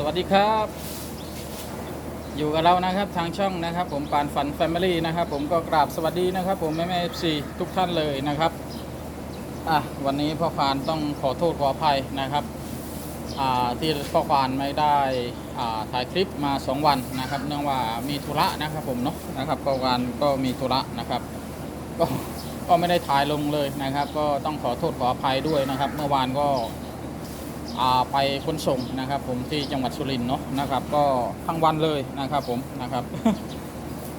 สวัสดีครับ อยู่กับเรานะครับทางช่องนะครับ ผมปานฝันแฟมิลี่นะครับ ผมก็กราบสวัสดีนะครับ ผมแม่แม่เอฟซีทุกท่านเลยนะครับอะวันนี้พ่อควานต้องขอโทษขออภัยนะครับอ่าที่พ่อควานไม่ได้อ่าถ่ายคลิปมา 2 วันนะครับ เนื่องว่ามีธุระนะครับผมเนาะนะครับพ่อควานก็มีธุระนะครับ ก็ก็ไม่ได้ถ่ายลงเลยนะครับ ก็ต้องขอโทษขออภัยด้วยนะครับ เมื่อวานก็ ไปขนส่งนะครับ ผมที่จังหวัดสุรินทร์เนาะนะครับ ก็ทั้งวันเลยนะครับผมนะครับ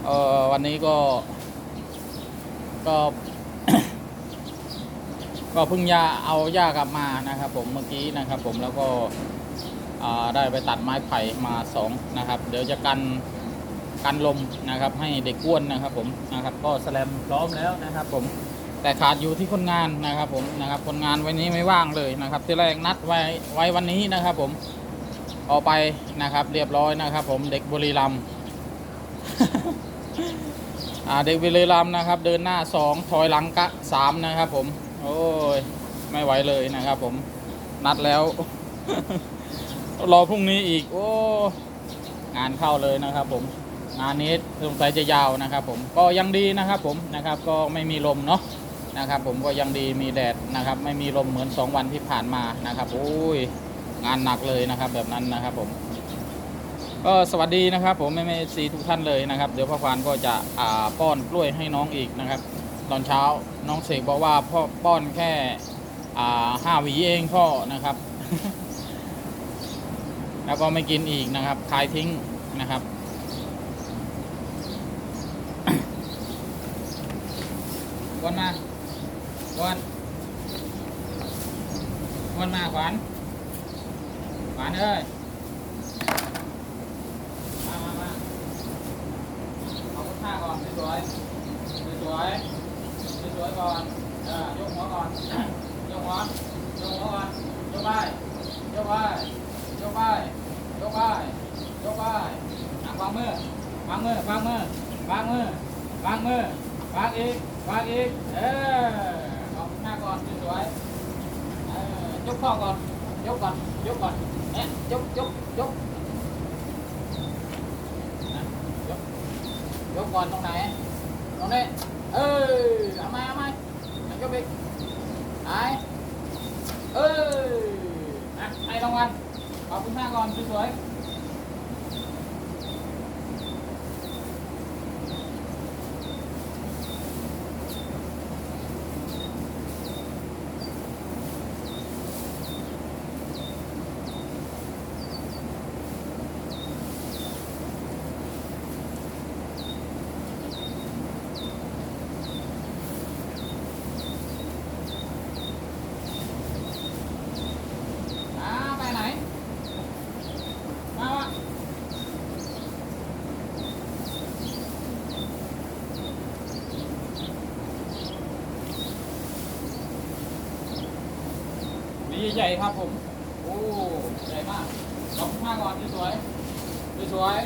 เอ่อวันนี้ก็ก็ก็เพิ่งยาเอายากลับมานะครับ ผมเมื่อกี้นะครับ ผมแล้วก็ได้ไปตัดไม้ไผ่มาสองนะครับ เดี๋ยวจะกันกันลมนะครับ ให้เด็กอ้วนนะครับ ผมนะครับ ก็แสลมพร้อมแล้วนะครับ ผม แต่ขาดอยู่ที่คนงานนะครับผมนะครับคนงานวันนี้ไม่ว่างเลยนะครับที่แรกนัดไว้ไว้วันนี้นะครับผมออกไปนะครับ เรียบร้อยนะครับ ผมเด็กบุรีรัมย์เด็กบุรีรัมย์นะครับ เดินหน้าสองถอยหลังกะสามนะครับ ผม โอ้ยไม่ไหวเลยนะครับ ผมนัดแล้วรอพรุ่งนี้อีก โอ้งานเข้าเลยนะครับ ผมงานนี้สงสัยจะยาวนะครับ ผมก็ยังดีนะครับ ผมนะครับ ก็ไม่มีลมเนาะ นะครับ ผมก็ยังดีมีแดดนะครับ ไม่มีลมเหมือน 2 วันที่ผ่านมานะครับโอ้ยงานหนักเลยนะครับ แบบนั้นนะครับผมก็สวัสดีนะครับ ผมแม่แม่ซีทุกท่านเลยนะครับ เดี๋ยวพ่อควานก็จะอ่าป้อนกล้วยให้น้องอีกนะครับ ตอนเช้าน้องเสกบอกว่าพ่อป้อนแค่อ่าห้าหวีเองพ่อนะครับ แล้วก็ไม่กินอีกนะครับคายทิ้งนะครับวันมา วนวนมาขวานขวานเอ้ยมามามาเอาข้างก่อนสวยสวยสวยก่อนเออยกหัวก่อนยกหัวยกหัวก่อนยกไปยกไปยกไปยกไปยกไปวางมือวางมือวางมือวางมือวางมือวางอีกวางอีกเออ เอาหน้าก่อนสวยๆเออยกข้อก่อนยกก่อนยกก่อนเนี่ยยกยกยก นะยกยกก่อนตรงไหน ตรงนี้ เออเอาไหมเอาไหมไหนยกอีกไหนเออนะให้รางวัลขอบคุณมากก่อนสวยๆ อ่าไปไหน มาวะนี่ ใหญ่ครับผม โอ้ใหญ่มากขอบคุณมาก่อนสวยสวย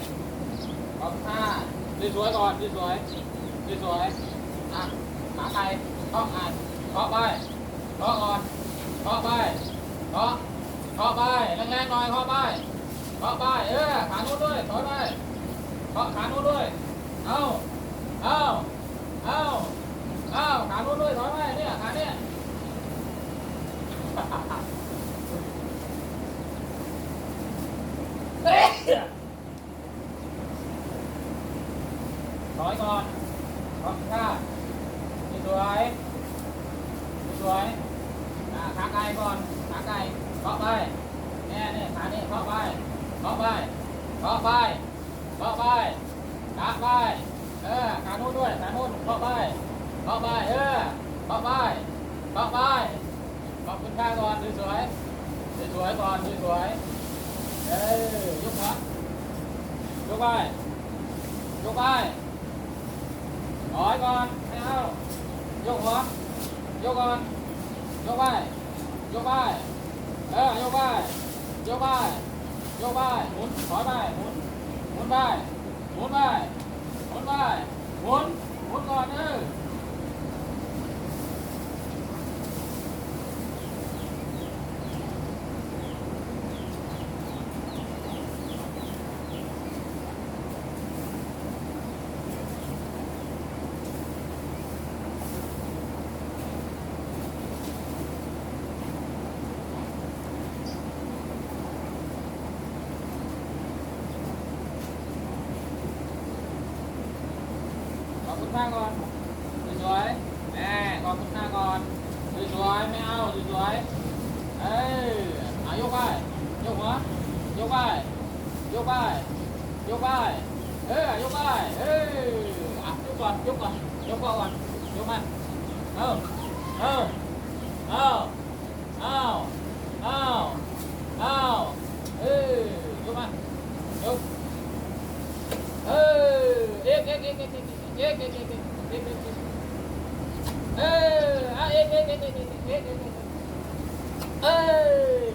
ๆขอบคุณมาสวยก่อนสวยสวยอะขาไก่เคาะอ่านเคาะไปเคาะก่อนเคาะไปเคาะเคาะไปแรงๆหน่อยเคาะไปเคาะไปเออขาโน้นด้วยถอยไปเคาะขาโน้นด้วยเอาเอาเอาเอาขาโน้นด้วยถอยไปเนี่ยขาเนี่ยเอ๊ะ ถอยก่อนขอบคุณค่ะสวยสวยขาไกลก่อนขาไกลเคาะไปเนี่ยเนี่ยขาเนี่ยเคาะไปเคาะไปเคาะไปเคาะไปขาไปเออขาโน้นด้วยขาโน้นเคาะไปเคาะไปเออเคาะไปเคาะไปขอบคุณค่าก่อนสวยๆสวยก่อนสวย เออยกหัวยกไปยกไปถอยก่อนไม่เอายกหัวยกก่อนยกไปยกไปเออยกไปยกไปยกไปหมุนถอยไปหมุนหมุนไปหมุนไปหมุนไปหมุนหมุนก่อนเออ ข้างก่อนสวยๆแหมขอบคุณข้าก่อนสวยๆไม่เอาสวยๆเอ้ยอายกไปยกหัวยกไปยกไปยกไปเออยกไปเอออะยกก่อนยกก่อนยกก่อนยกมาเออเออเอาเอาเอา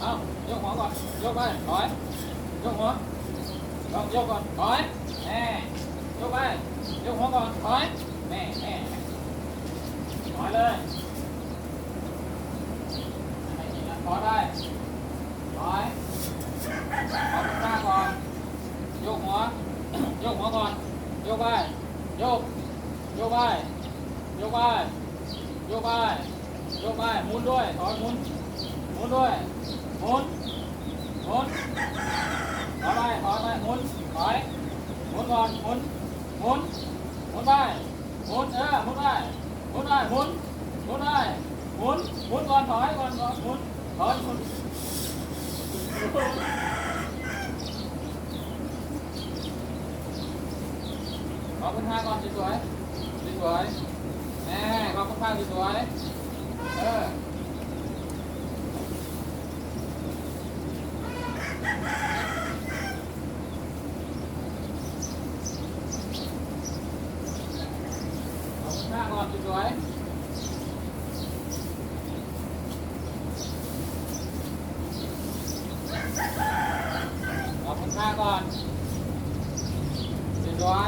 เอายกหัวก่อน ยกไปถอย ยกหัวยกยกก่อนถอยแม่ยกไป ยกหัวก่อนถอยแม่แม่ถอยเลยขอยได้ร้อยขอข้างก่อน ยกหัว ยกหัวก่อน ยกไป ยก ยกไป ยกไป ยกไป ยกไป หมุนด้วย ถอยหมุน หมุนด้วย หมุนหมุนถอยไปถอยไปหมุนถอยหมุนก่อนหมุนหมุนหมุนไปหมุนเออหมุนไปหมุนได้หมุนหมุนได้หมุนหมุนก่อนถอยก่อนก่อนหมุนถอยหมุนขอบคุณค่าก่อนสวยสวยแหมขอบคุณค่าสวยเออ ก่อนเสร็จไว้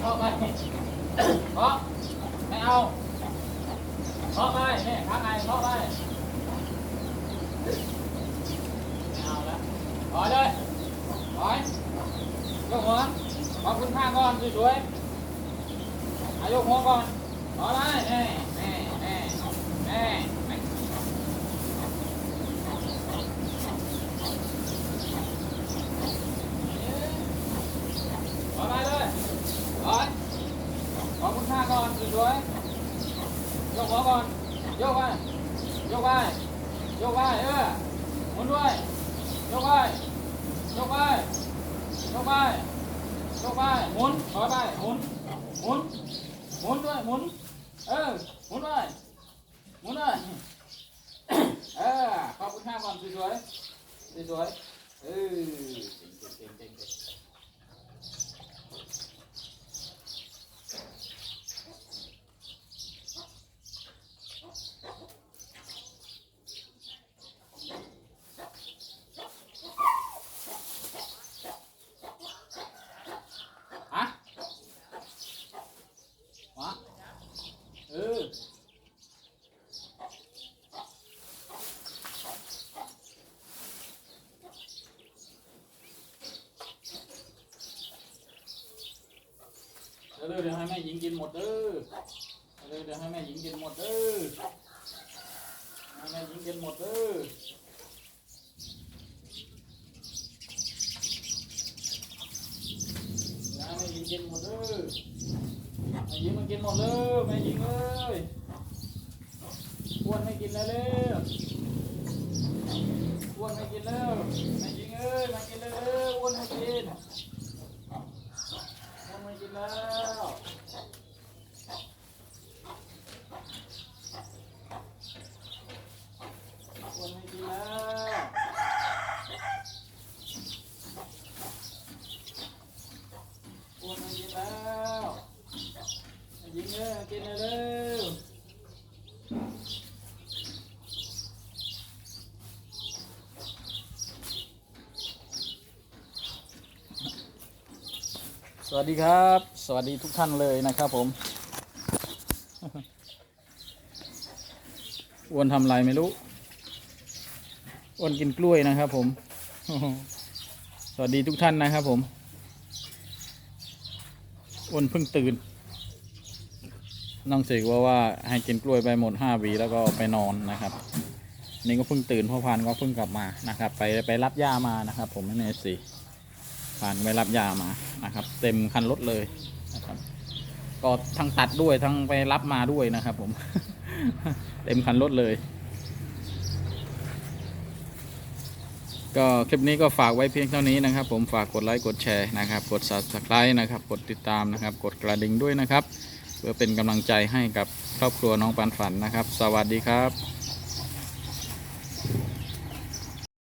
เคาะไปเคาะไม่เอาเคาะไปเนี่ยขาไก่เคาะไปไม่เอาล้วถอยเลยถอยยกหัวขอบคุณข้างก่อนสวยๆอายกหัวก่อนถอยไปแน่แน่แน่แน่ สวยๆยกหัวก่ ยกไปยกไปยกไปเออหมุนด้วยยกไปยกไปยกไปยกไปหมุนถอยไปหมุนหมุนหมุนด้วยหมุนเออหมุนด้วยหมุนด้วยเออขอบคุณข้าก่อนสวยๆสวยๆเออเก่งๆเก่งๆเก่งๆ ฮะวะเออเดี๋ยวเดี๋ยวให้แม่หญิงกินหม ดเด้อเดี๋ยวเดี๋ยวให้แม่หญิงกินหมดเด้อให้แม่หญิงกินหมดเด้อยายแม่ยิงกินหมดเลยแม่ยิงมันกินหมดเลยแม่ยิงเอ้ยอ้วนไม่กินแล้วเร็วอ้วนไม่กินแล้วแม่ยิงเอ้ยมากินแล้วเร็วอ้วนไม่กินอ้วนไม่กินแล้ว อ้วนไม่กินแล้วอ้วนมากินแล้วมายิงเลยมากินเลยเร็วสวัสดีครับ สวัสดีทุกท่านเลยนะครับผมอ้วนทำอะไรไม่รู้ อ้วนกินกล้วยนะครับผม สวัสดีทุกท่านนะครับผม อ้วนเพิ่งตื่น น้องเสกว่าว่าให้กินกล้วยไปหมดห้าวีแล้วก็ไปนอนนะครับ นี่ก็เพิ่งตื่นพ่อพานก็เพิ่งกลับมานะครับ ไปไปรับยามานะครับ ผมไม่แน่พานไปรับยามานะครับ เต็มคันรถเลยนะครับ ก็ทั้งตัดด้วยทั้งไปรับมาด้วยนะครับ ผม เต็มคันรถเลย ก็คลิปนี้ก็ฝากไว้เพียงเท่านี้นะครับ ผมฝากกดไลค์กดแชร์นะครับ กด subscribe นะครับ กดติดตามนะครับ กดกระดิ่งด้วยนะครับ เพื่อเป็นกำลังใจให้กับครอบครัวน้องปันฝันนะครับ สวัสดีครับ